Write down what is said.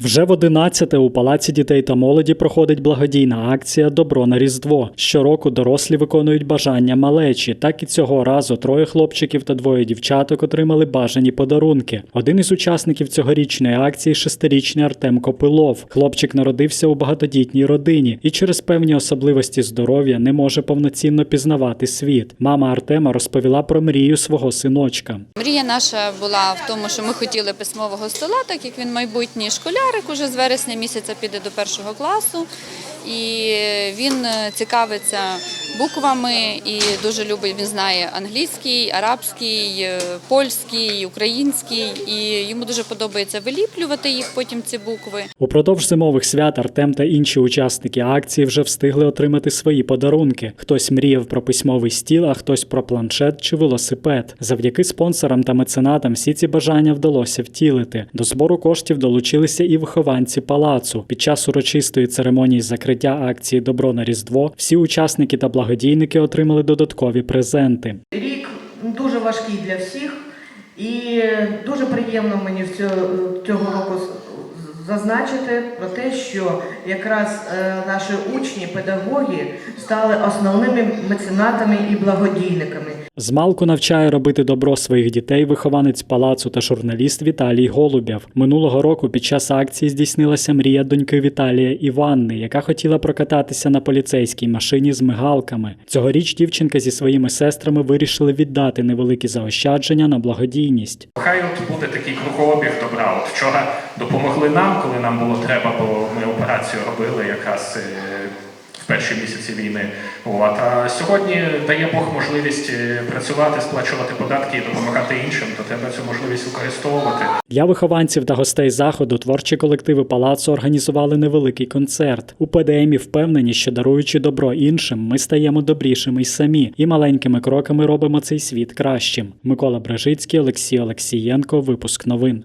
Вже в 11 у Палаці дітей та молоді проходить благодійна акція Добро на Різдво. Щороку дорослі виконують бажання малечі. Так і цього разу троє хлопчиків та двоє дівчаток отримали бажані подарунки. Один із учасників цьогорічної акції шестирічний Артем Копилов. Хлопчик народився у багатодітній родині і через певні особливості здоров'я не може повноцінно пізнавати світ. Мама Артема розповіла про мрію свого синочка. Мрія наша була в тому, що ми хотіли письмового стола, так як він майбутній школярик, уже з вересня місяця піде до першого класу. І він е, цікавиться буквами і дуже любить. Він знає англійський, арабський, е, польський, український, і йому дуже подобається виліплювати їх потім ці букви. Упродовж зимових свят Артем та інші учасники акції вже встигли отримати свої подарунки. Хтось мріяв про письмовий стіл, а хтось про планшет чи велосипед. Завдяки спонсорам та меценатам всі ці бажання вдалося втілити. До збору коштів долучилися і вихованці палацу. Під час урочистої церемонії закриття акції Добро на Різдво всі учасники та благодійники отримали додаткові презенти. Рік дуже важкий для всіх, і дуже приємно мені в цього, року зазначити про те, що якраз е, наші учні, педагоги стали основними меценатами і благодійниками. Змалку навчає робити добро своїх дітей вихованець палацу та журналіст Віталій Голубєв. Минулого року під час акції здійснилася мрія доньки Віталія Іванни, яка хотіла прокататися на поліцейській машині з мигалками. Цьогоріч дівчинка зі своїми сестрами вирішили віддати невеликі заощадження на благодійність. Хай от буде такий кругообіг добра. От вчора допомогли нам, коли нам було треба, бо ми операцію робили якраз е, в перші місяці війни. От. А сьогодні дає Бог можливість е, працювати, сплачувати податки і допомагати іншим, то треба цю можливість використовувати. Для вихованців та гостей заходу творчі колективи палацу організували невеликий концерт. У ПДМі впевнені, що даруючи добро іншим, ми стаємо добрішими й самі, і маленькими кроками робимо цей світ кращим. Микола Брежицький, Олексій Олексієнко. Випуск новин.